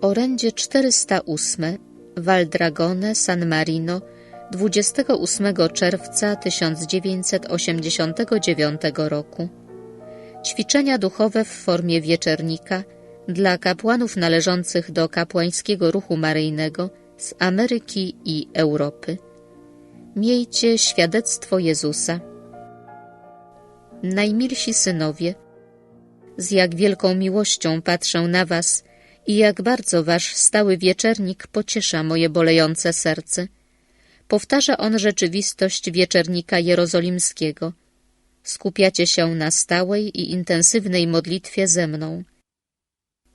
Orędzie 408 Valdragone San Marino 28 czerwca 1989 roku Ćwiczenia duchowe w formie wieczernika dla kapłanów należących do kapłańskiego ruchu maryjnego z Ameryki i Europy. Miejcie świadectwo Jezusa. Najmilsi synowie, z jak wielką miłością patrzę na was i jak bardzo wasz stały wieczernik pociesza moje bolejące serce. Powtarza on rzeczywistość wieczernika jerozolimskiego. Skupiacie się na stałej i intensywnej modlitwie ze mną.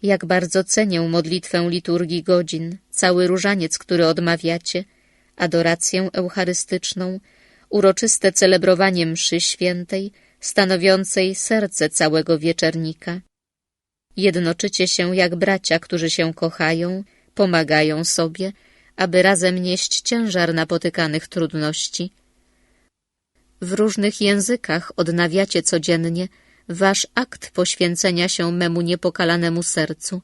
Jak bardzo cenię modlitwę liturgii godzin, cały różaniec, który odmawiacie, adorację eucharystyczną, uroczyste celebrowanie mszy świętej, stanowiącej serce całego wieczernika. Jednoczycie się jak bracia, którzy się kochają, pomagają sobie, aby razem nieść ciężar napotykanych trudności. W różnych językach odnawiacie codziennie wasz akt poświęcenia się memu niepokalanemu sercu,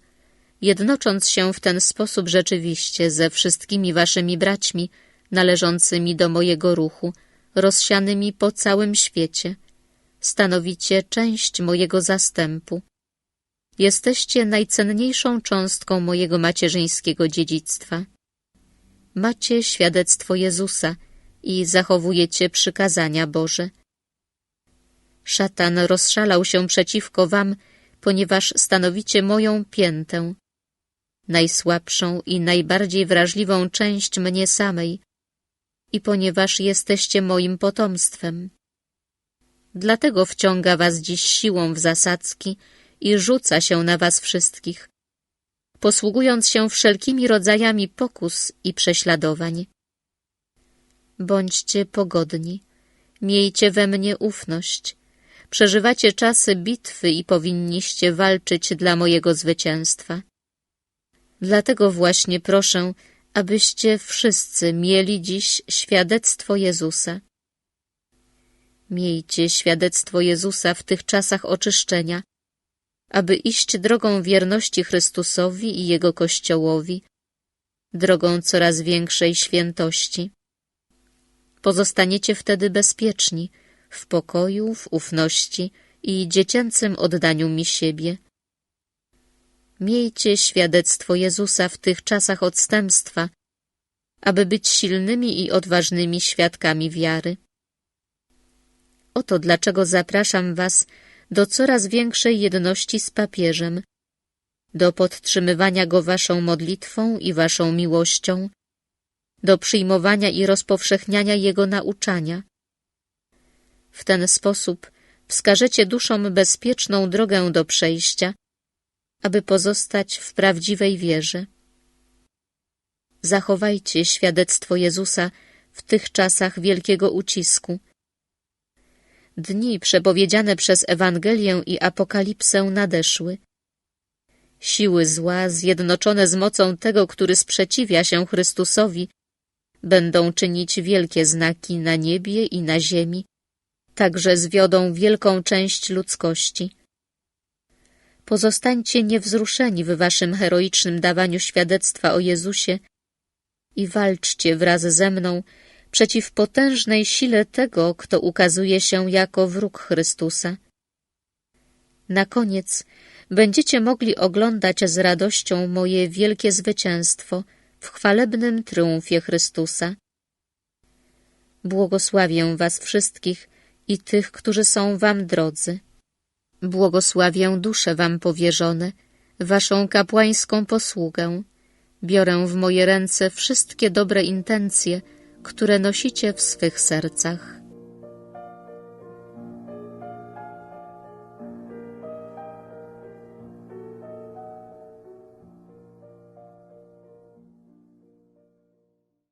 jednocząc się w ten sposób rzeczywiście ze wszystkimi waszymi braćmi należącymi do mojego ruchu, rozsianymi po całym świecie. Stanowicie część mojego zastępu. Jesteście najcenniejszą cząstką mojego macierzyńskiego dziedzictwa. Macie świadectwo Jezusa i zachowujecie przykazania Boże. Szatan rozszalał się przeciwko wam, ponieważ stanowicie moją piętę, najsłabszą i najbardziej wrażliwą część mnie samej i ponieważ jesteście moim potomstwem. Dlatego wciąga was dziś siłą w zasadzki i rzuca się na was wszystkich, posługując się wszelkimi rodzajami pokus i prześladowań. Bądźcie pogodni, miejcie we mnie ufność, przeżywacie czasy bitwy i powinniście walczyć dla mojego zwycięstwa. Dlatego właśnie proszę, abyście wszyscy mieli dziś świadectwo Jezusa. Miejcie świadectwo Jezusa w tych czasach oczyszczenia, aby iść drogą wierności Chrystusowi i Jego Kościołowi, drogą coraz większej świętości. Pozostaniecie wtedy bezpieczni, w pokoju, w ufności i dziecięcym oddaniu mi siebie. Miejcie świadectwo Jezusa w tych czasach odstępstwa, aby być silnymi i odważnymi świadkami wiary. Oto dlaczego zapraszam Was do coraz większej jedności z papieżem, do podtrzymywania go Waszą modlitwą i Waszą miłością, do przyjmowania i rozpowszechniania jego nauczania. W ten sposób wskażecie duszom bezpieczną drogę do przejścia, aby pozostać w prawdziwej wierze. Zachowajcie świadectwo Jezusa w tych czasach wielkiego ucisku. Dni przepowiedziane przez Ewangelię i Apokalipsę nadeszły. Siły zła, zjednoczone z mocą tego, który sprzeciwia się Chrystusowi, będą czynić wielkie znaki na niebie i na ziemi, także zwiodą wielką część ludzkości. Pozostańcie niewzruszeni w waszym heroicznym dawaniu świadectwa o Jezusie i walczcie wraz ze mną przeciw potężnej sile tego, kto ukazuje się jako wróg Chrystusa. Na koniec będziecie mogli oglądać z radością moje wielkie zwycięstwo w chwalebnym triumfie Chrystusa. Błogosławię was wszystkich i tych, którzy są wam drodzy. Błogosławię dusze wam powierzone, waszą kapłańską posługę. Biorę w moje ręce wszystkie dobre intencje, które nosicie w swych sercach.